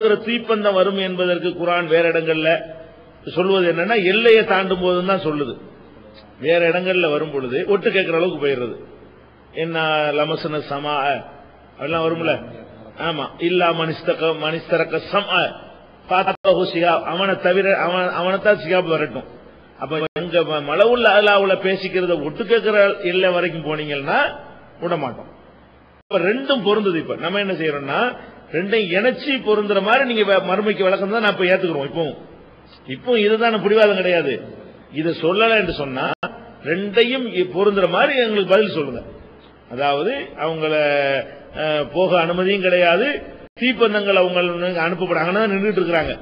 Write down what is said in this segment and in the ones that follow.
ஒரு தீப்பந்தம் வரும் என்பதற்கு குரான் வேற இடங்கள்ல சொல்வது என்னன்னா எல்லையை தாண்டும் போதும் தான் சொல்லுது. வேற இடங்கள்ல வரும் பொழுது ஒட்டு கேட்கிற அளவுக்கு போயிடுறது. என்ன லமசன சமா அதெல்லாம் வரும்ல? ஆமா. இல்லா மனிஸ்தக மனிஸ்தரக்க சம பார்த்தா சிகா அவனை தவிர அவன் அவனைத்தான் சிகாப் வரட்டும். அப்ப எங்க ம- மலவுள்ள அலாவுல பேசிக்கிறத ஒட்டு கேட்கிற எல்லை வரைக்கும் போனீங்கன்னா விட மாட்டோம் ரெண்டும் பொருந்தது இப்ப. நம்ம என்ன செய்யறோம்னா ரெண்டையும் இணைச்சி பொருந்துற மாதிரி நீங்க மறுமைக்கு விளக்கம் தான் நான் இப்ப ஏத்துக்கிறோம். இப்பவும் இப்போ இதுதான் பிடிவாதம் கிடையாது. இதை சொல்லல என்று சொன்னா ரெண்டையும் பொருந்துற மாதிரி எங்களுக்கு பதில் சொல்லுங்க. அதாவது அவங்கள போக அனுமதியும் கிடையாது. தீப்பந்தங்கள் அவங்க அனுப்பப்படாங்கன்னா நின்றுட்டு இருக்கிறாங்க.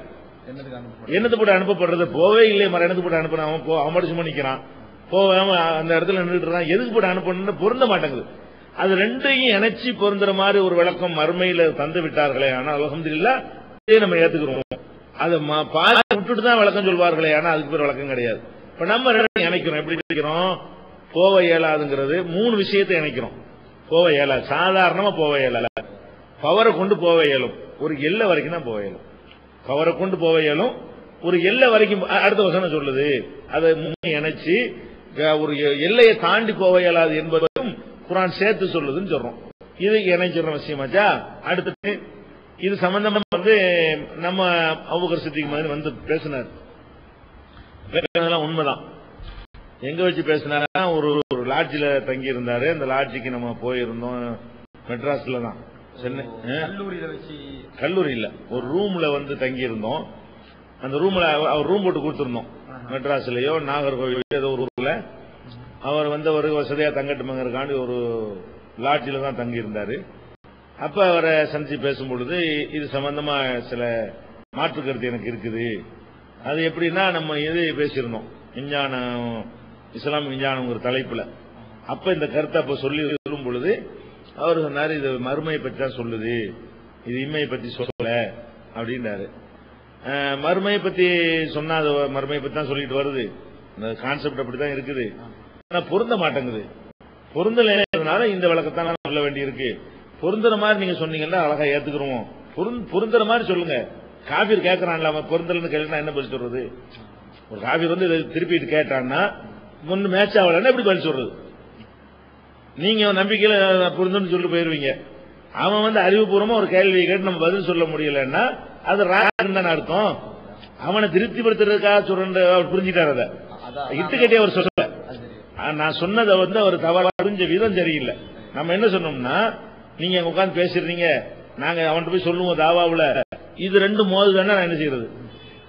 என்னது போட்டு அனுப்பப்படுறது? போவே இல்லையே மர என்னது போட்டு அனுப்புறான் அவன் மட்டும் சும்மா நிக்கிறான். போகாம அந்த இடத்துல நின்றுட்டு இருக்கான் எதுக்கு போட்டு அனுப்பணும்னு பொருந்த மாட்டேங்குது. அது ரெண்டையும் இணைச்சி பொருந்துற மாதிரி ஒரு விளக்கம் மறுமையில தந்து விட்டார்களே. ஆனா அலகம்துல்லா இதே நம்ம ஏத்துக்கிறோம். அதை பாதி விட்டுட்டு தான் விளக்கம் சொல்வார்களே. ஆனா அதுக்கு பேர் விளக்கம் கிடையாது. இப்ப நம்ம ரெண்டையும் இணைக்கிறோம். எப்படி இணைக்கிறோம்? போவ இயலாதுங்கிறது மூணு விஷயத்தை இணைக்கிறோம். போவ இயலாது சாதாரணமா போக இயலாது பவரை கொண்டு போக இயலும். ஒரு எல்லை வரைக்கும் தான் போக இயலும். பவரை கொண்டு போக இயலும். ஒரு எல்லை வரைக்கும் அடுத்த வசனம் சொல்லுது. அதை மூணு இணைச்சு ஒரு எல்லையை தாண்டி போக இயலாது என்பதும் குரான் சேர்த்து சொல்லுதுன்னு சொல்றோம். இது இணைச்சிடுற விஷயமாச்சா அடுத்தது இது சம்பந்தமா வந்து நம்ம அபுகர் சித்திக்கு மாதிரி வந்து பேசினார். பேசுனதெல்லாம் உண்மைதான். எங்க வச்சு பேசினாரா ஒரு ஒரு லாட்ஜில தங்கி இருந்தாரு அந்த லாட்ஜிக்கு நம்ம போயிருந்தோம். மெட்ராஸ்ல தான். சென்னை? கல்லூரியில வச்சு. கல்லூரி இல்ல. ஒரு ரூம்ல வந்து தங்கி இருந்தோம் அந்த ரூம்ல அவ- அவர் ரூம் போட்டு கொடுத்திருந்தோம். மெட்ராஸ்லயோ நாகர்கோவில் ஏதோ ஒரு ஊர்ல. அவர் வந்து ஒரு வசதியா தங்கட்டுமங்கிறக்காண்டி ஒரு லாட்ஜில தான் தங்கி இருந்தாரு அப்ப அவரை சந்திச்சு பேசும்பொழுது இது சம்பந்தமா சில மாற்று கருத்து எனக்கு இருக்குது. அது எப்படின்னா நம்ம இது பேசியிருந்தோம். விஞ்ஞானம் இஸ்லாம் விஞ்ஞானம் ஒரு தலைப்புல. அப்ப இந்த கருத்தை அப்ப சொல்லி சொல்லும் பொழுது அவர் சொன்னாரு இது மறுமையை பற்றி தான் சொல்லுது. இது இம்மையை பத்தி சொல்லல அப்படின்றாரு. மறுமையை பத்தி சொன்னா அது மறுமையை பத்தி தான் சொல்லிட்டு வருது. இந்த கான்செப்ட் அப்படித்தான் இருக்குது. பொருந்த மாட்டேங்குது. பொருந்தலைனால இந்த விளக்கத்தான் நான் சொல்ல வேண்டியிருக்கு. பொருந்துற மாதிரி நீங்க சொன்னீங்கன்னா அழகா ஏத்துக்கிறோம் பொருந்- பொருந்துற மாதிரி சொல்லுங்க. காபீர் கேட்கறான்ல அவன் பொருந்தலன்னு கேட்டா என்ன பதில் சொல்றது? ஒரு காபீர் வந்து திருப்பிட்டு கேட்டான்னா ஒன்னு மேட்ச் ஆகலன்னா எப்படி பதில் சொல்றது? நீங்க நம்பிக்கையில பொருந்துன்னு சொல்லிட்டு போயிருவீங்க. அவன் வந்து அறிவுபூர்வமா ஒரு கேள்வியை கேட்டு நம்ம பதில் சொல்ல முடியலன்னா அது ராஜன் தானே அர்த்தம். அவனை திருப்திப்படுத்துறதுக்காக சொல்ற புரிஞ்சுட்டார் அதை. இட்டு கட்டியே அவர் சொல்லல. நான் சொன்னதை வந்து அவர் தவறு அறிஞ்ச விதம் சரியில்லை. நம்ம என்ன சொன்னோம்னா நீங்க உட்காந்து பேசுறீங்க நாங்க அவன்கிட்ட போய் சொல்லுவோம் தாவாவுல. இது ரெண்டு மோதுதானே நான் என்ன செய்யறது?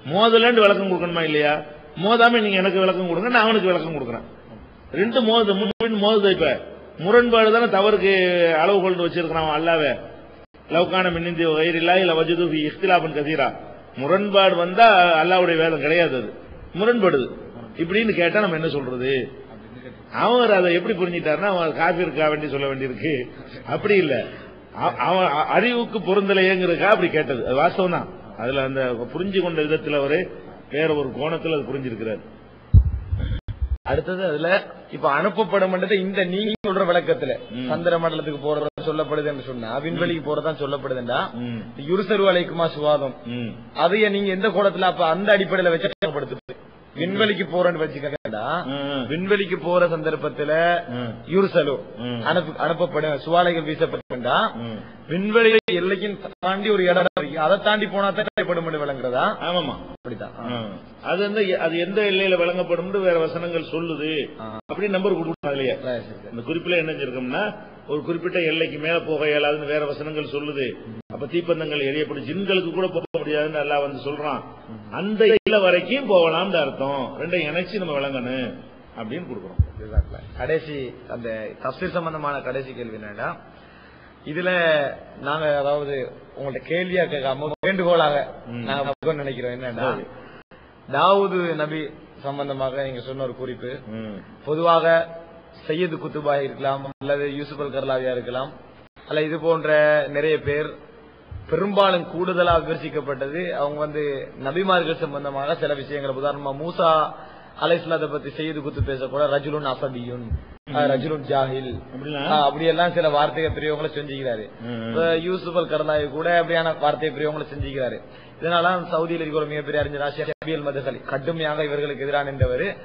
மோதலன்னு விளக்கம் கொடுக்கணுமா இல்லையா? மோதாம நீங்க எனக்கு விளக்கம் கொடுங்க நான் அவனுக்கு விளக்கம் கொடுக்குறேன். ரெண்டு மோது முன்பின் மோதுது இப்ப. முரண்பாடு தானே தவறுக்கு அளவு கொண்டு வச்சிருக்கிறான் அல்லாவே. லவ்கான மின்னிந்தி வயிறில்லா இல்ல வஜது ஃபி இஃப்திலாபன் கசீரா முரண்பாடு வந்தா அல்லாவுடைய வேதம் கிடையாது அது. முரண்படுது. இப்படின்னு கேட்டா நம்ம என்ன சொல்றது? அவர் அதை எப்படி புரிஞ்சிட்டாருன்னா அவன் காபிற்கா வேண்டி சொல்ல வேண்டியிருக்கு. அப்படி இல்ல. அவன் அறிவுக்கு பொருந்தலையேங்கிறதுக்கா அப்படி கேட்டது. அது வாஸ்தவம் தான் அதுல அந்த புரிஞ்சு கொண்ட விதத்துல அவரு வேற ஒரு கோணத்துல அது புரிஞ்சிருக்கிறார். அடுத்தது அதுல இப்ப அனுப்பப்படும் இந்த நீங்க சொல்ற விளக்கத்துல. சந்திர மண்டலத்துக்கு போறது சொல்லப்படுது என்று சொன்னா விண்வெளிக்கு போறதான் சொல்லப்படுதுண்டா? ம், யுருசரு அலைக்குமா சுவாதம்? அதைய நீங்க எந்த கோணத்துல அப்ப அந்த அடிப்படையில வச்சு விண்வெளிக்கு போறேன்னு வச்சுக்கா ம், விண்வெளிக்கு போற சந்தர்ப்பத்துல யுருசலு அனுப்பப்படும் சுவாலைகள் வீசப்பட்டுண்டா. ம். விண்வெளி எல்லைக்கும் தாண்டி ஒரு இடம் இருக்கு. அதை தாண்டி போனா தான் விளங்குறதா? ஆமாமா அப்படிதான். அது வந்து அது எந்த எல்லையில வழங்கப்படும் வேற வசனங்கள் சொல்லுது. ஆ. அப்படி நம்பர் கொடுக்கணும் சரி. இந்த குறிப்பில் என்ன செஞ்சிருக்கோம்னா ஒரு குறிப்பிட்ட எல்லைக்கு மேல போக இயலாதுன்னு வேற வசனங்கள் சொல்லுது. அப்ப தீப்பந்தங்கள் எரியப்படும். ஜின்களுக்கு கூட முடியாதுன்னு அல்லாஹ் வந்து சொல்றான் அந்த எல்லை வரைக்கும் போகலாம்னு அர்த்தம் ரெண்டையும் இணைச்சு நம்ம விளங்கணும் அப்படின்னு கொடுக்குறோம். கடைசி அந்த தப்சீர் சம்பந்தமான கடைசி கேள்வி என்னன்னா இதுல நாங்க அதாவது உங்கள்ட்ட கேள்வியா கேட்காம வேண்டுகோளாக. நாங்க நினைக்கிறோம் என்னன்னா. தாவூது நபி சம்பந்தமாக நீங்க சொன்ன ஒரு குறிப்பு. பொதுவாக சையது குத்துபாய் இருக்கலாம் அல்லது யூசுப் அல் கர்லாவியா இருக்கலாம் அல்ல இது போன்ற நிறைய பேர் பெரும்பாலும் கூடுதலா விமர்சிக்கப்பட்டது அவங்க வந்து நபிமார்கள் சம்பந்தமாக சில விஷயங்கள். உதாரணமா மூசா அலைஸ்லாத்தை பத்தி செய்து குத்து பேசக்கூட ரஜுலுன் அசபியுன். ரஜுலுன் ஜாஹில். அப்படியெல்லாம் சில வார்த்தைகள் பெரியவங்களை செஞ்சுக்கிறாரு. ம். இப்ப யூசுப் அல் கூட அப்படியான வார்த்தை பெரியவங்களை செஞ்சுக்கிறாரு. இதனால சவுதியில் இருக்கிற மிகப்பெரிய அறிஞர் ஷபியல் மதகலி கடுமையாக இவர்களுக்கு எதிரான நின்றவர்.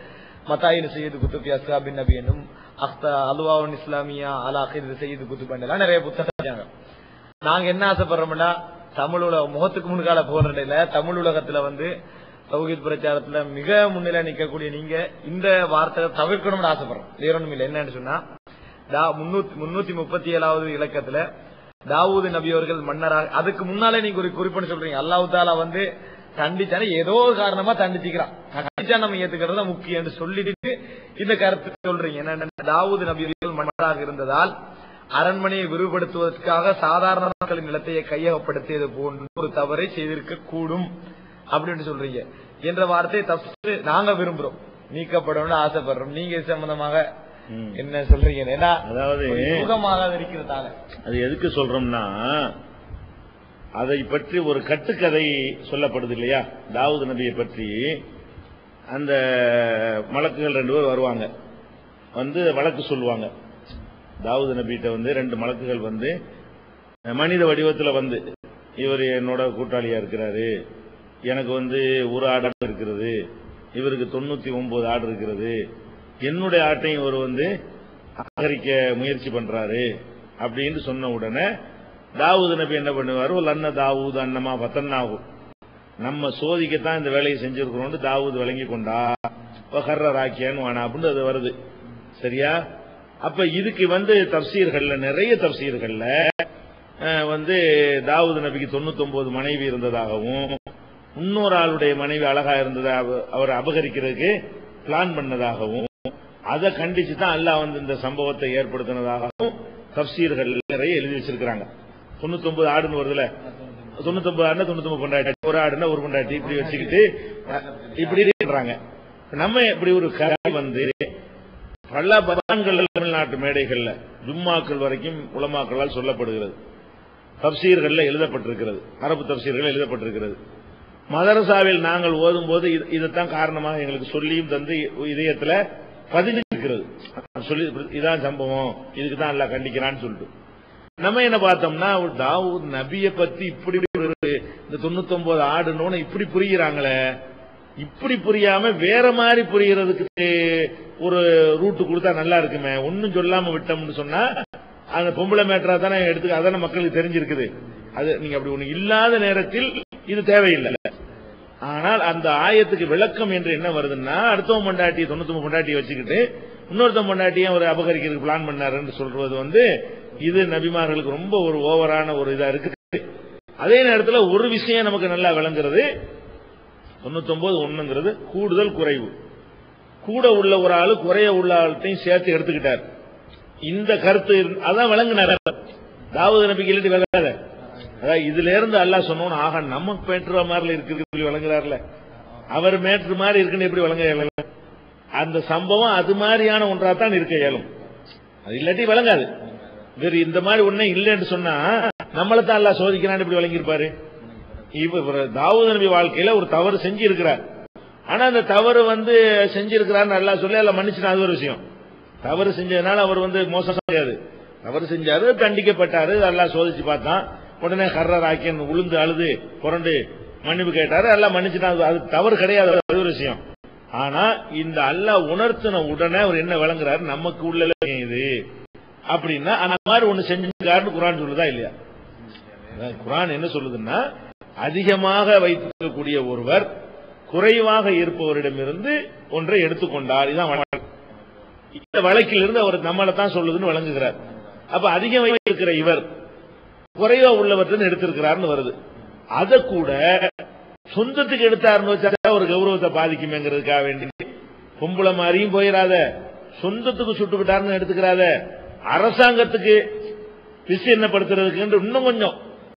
மத்தாயின் சையது குத்துப் அஸ்காபின் நபி என்னும் அக்த அலுவாவுன் இஸ்லாமியா அலா அகிது சையது குத்துப் நிறைய புத்தகம் நாங்க என்ன ஆசைப்படுறோம்னா தமிழ் உலக முகத்துக்கு முன்கால போறதில்ல தமிழ் உலகத்துல வந்து சௌகித் பிரச்சாரத்துல மிக முன்னிலை நிக்கக்கூடிய நீங்க இந்த வார்த்தை தவிர்க்கணும்னு ஆசைப்படுறோம். வேற ஒண்ணும் இல்லை. என்னன்னு சொன்னா தா- முன்னூத்தி முப்பத்தி ஏழாவது இலக்கத்துல தாவூது நபி அவர்கள் மன்னராக அதுக்கு முன்னாலே நீங்க ஒரு குறிப்புன்னு சொல்றீங்க. அல்லாஹு தாலா வந்து தண்டிச்சானே ஏதோ ஒரு காரணமா தண்டிச்சுக்கிறான். தண்டிச்சா நம்ம ஏத்துக்கிறது முக்கியம் என்று சொல்லிட்டு இந்த கருத்து சொல்றீங்க. என்னன்னா தாவூது நபி அவர்கள் மன்னராக இருந்ததால் அரண்மனையை விரிவுபடுத்துவதற்காக சாதாரண மக்களின் நிலத்தையே கையகப்படுத்தியது போன்று ஒரு தவறை செய்திருக்க கூடும் அப்படின்னு சொல்றீங்க. என்ற வார்த்தையை தப்பு நாங்க விரும்புறோம். நீக்கப்படணும்னு ஆசைப்படுறோம். நீங்க சம்பந்தமாக. என்ன சொல்றீங்க? ஏன்னா அதாவது யூகமாக இருக்கிறதால. அது எதுக்கு சொல்றோம்னா அதை பற்றி ஒரு கட்டுக்கதை சொல்லப்படுது இல்லையா? தாவூது நபியை பற்றி. அந்த மலக்குகள் ரெண்டு பேர் வருவாங்க. வந்து வழக்கு சொல்லுவாங்க. தாவூது நபிகிட்ட வந்து ரெண்டு மலக்குகள் வந்து மனித வடிவத்தில் வந்து இவர் என்னோட கூட்டாளியா இருக்கிறாரு எனக்கு வந்து ஒரு ஆடு இருக்கிறது இவருக்கு தொண்ணூத்தி ஒன்பது ஆடு இருக்கிறது என்னுடைய ஆட்டையும் இவர் வந்து ஆகரிக்க முயற்சி பண்றாரு அப்படின்னு சொன்ன உடனே தாவூது நபி என்ன பண்ணுவார் ஒரு அண்ண தாவூது அண்ணமா பத்தன்னாகும் நம்ம சோதிக்கத்தான் இந்த வேலையை செஞ்சிருக்கிறோம் தாவூது விளங்கி கொண்டா ஹர்ர ராக்கியான்னு வானா அப்படின்னு அது வருது. சரியா? அப்ப இதுக்கு வந்து தப்சீர்கள்ல நிறைய தப்சீர்கள்ல வந்து தாவூது நபிக்கு 99 மனைவி இருந்ததாகவும் இன்னொரு ஆளுடைய மனைவி அழகா இருந்ததா அவ- அவர் அபகரிக்கிறதுக்கு பிளான் பண்ணதாகவும் அதை கண்டிச்சு தான் அல்லாஹ் வந்து இந்த சம்பவத்தை ஏற்படுத்தினதாகவும் தப்சீர்கள் நிறைய எழுதி வச்சிருக்கிறாங்க. 99 ஆடுன்னு வருதுல 99 ஆடுனா 99 பொண்டாட்டி ஒரு ஆடுனா ஒரு பொண்டாட்டி இப்படி வச்சுக்கிட்டு இப்படி இருக்கிறாங்க நம்ம இப்படி ஒரு கதை வந்து பல பதான்கள் தமிழ்நாட்டு மேடைகள்ல ஜும்மாக்கள் வரைக்கும் உலமாக்களால் சொல்லப்படுகிறது. தப்சீர்கள்ல எழுதப்பட்டிருக்கிறது. அரபு தப்சீர்கள் எழுதப்பட்டிருக்கிறது. மதரசாவில் நாங்கள் ஓதும் போது இது- இதைத்தான் காரணமாக எங்களுக்கு சொல்லியும் தந்து இதயத்துல பதிஞ்சிருக்கிறது சொல்லி இதான் சம்பவம். இதுக்கு தான் எல்லாம் கண்டிக்கிறான்னு சொல்லிட்டு. நம்ம என்ன பார்த்தோம்னா ஒரு தாவூத் நபியை பத்தி இப்படி இந்த இந்த 99 ஆடுனோன்னு இப்படி புரிகிறாங்களே இப்படி புரியாம வேற மாதிரி புரியறதுக்கு ஒரு ரூட்டு கொடுத்தா நல்லா இருக்குமே. ஒன்னும் சொல்லாம விட்டோம்னு சொன்னா அந்த பொம்பளை மேட்டரா தானே எடுத்து அதான மக்களுக்கு தெரிஞ்சிருக்குது. அது நீங்க அப்படி ஒண்ணு இல்லாத நேரத்தில் இது தேவையில்லை. ஆனால் அந்த ஆயத்துக்கு விளக்கம் என்று என்ன வருதுன்னா அடுத்தவன் பொண்டாட்டி தொண்ணூத்தி பொண்டாட்டியை வச்சுக்கிட்டு இன்னொருத்தன் பொண்டாட்டியும் அவர் அபகரிக்கிறதுக்கு பிளான் பண்ணாருன்னு சொல்றது வந்து இது நபிமார்களுக்கு ரொம்ப ஒரு ஓவரான ஒரு இதா இருக்குது. அதே நேரத்துல ஒரு விஷயம் நமக்கு நல்லா விளங்குறது தொண்ணூத்தொன்பது ஒண்ணுங்கிறது கூடுதல் குறைவு. கூட உள்ள ஒரு ஆளு குறைய உள்ள ஆள்கிட்டையும் சேர்த்து எடுத்துக்கிட்டார். இந்த கருத்து இருந்து- அதான் விளங்குனார் தாவது நபிக்கு இல்லாட்டி விளங்காத அதான் இதுல இருந்து அல்லாஹ் சொன்னோன்னு ஆக நம்ம மேற்று மாதிரி இருக்கிறது சொல்லி விளங்குறாருல. அவர் மேற்று மாதிரி இருக்குன்னு எப்படி விளங்க இயலும்? அந்த சம்பவம் அது மாதிரியான ஒன்றா தான் இருக்க இயலும். அது இல்லாட்டி விளங்காது. வேறு இந்த மாதிரி ஒன்னே இல்லைன்னு சொன்னா நம்மளை தான் அல்லாஹ் சோதிக்கிறான்னு இப்படி விளங்கியிருப்பாரு? இவர் தாவூது நபி வாழ்க்கையில ஒரு தவறு செஞ்சிருக்கிறார். ஆனா அந்த தவறு வந்து செஞ்சிருக்கிறார் நல்லா சொல்லி எல்லாம் மன்னிச்சுனா அது ஒரு விஷயம். தவறு செஞ்சதுனால அவர் வந்து மோசம் கிடையாது தவறு செஞ்சாரு தண்டிக்கப்பட்டாரு அல்லாஹ் சோதிச்சு பார்த்தான். உடனே ஹர்ரர் ஆக்கியன் உளுந்து அழுது புரண்டு மன்னிப்பு கேட்டாரு எல்லாம் மன்னிச்சுனா அது- அது தவறு கிடையாது அது ஒரு விஷயம். ஆனா இந்த அல்லாஹ் உணர்த்தின உடனே அவர் என்ன விளங்குறாரு? நமக்கு உள்ள இது. அப்படின்னா அந்த மாதிரி ஒண்ணு செஞ்சுக்காருன்னு குரான் சொல்லுதா இல்லையா? குரான் என்ன சொல்லுதுன்னா அதிகமாக வைத்திருக்கக்கூடிய ஒருவர் குறைவாக இருப்பவரிடமிருந்து ஒன்றை எடுத்துக்கொண்டார். இதுதான் இந்த வழக்கிலிருந்து அவர் நம்மளை தான் சொல்லுதுன்னு வழங்குகிறார் அப்ப அதிகம் வைத்திருக்கிற இவர் குறைவா உள்ளவர்கிட்ட எடுத்திருக்கிறார்னு வருது. அத கூட சொந்தத்துக்கு எடுத்தாருன்னு வச்சா ஒரு கௌரவத்தை பாதிக்குமேங்கிறதுக்காக வேண்டி பொம்பளை மாதிரியும் போயிடாத சொந்தத்துக்கு சுட்டு விட்டாருன்னு எடுத்துக்கிறாத அரசாங்கத்துக்கு விசீர்ணப்படுத்துறதுக்கு இன்னும் கொஞ்சம்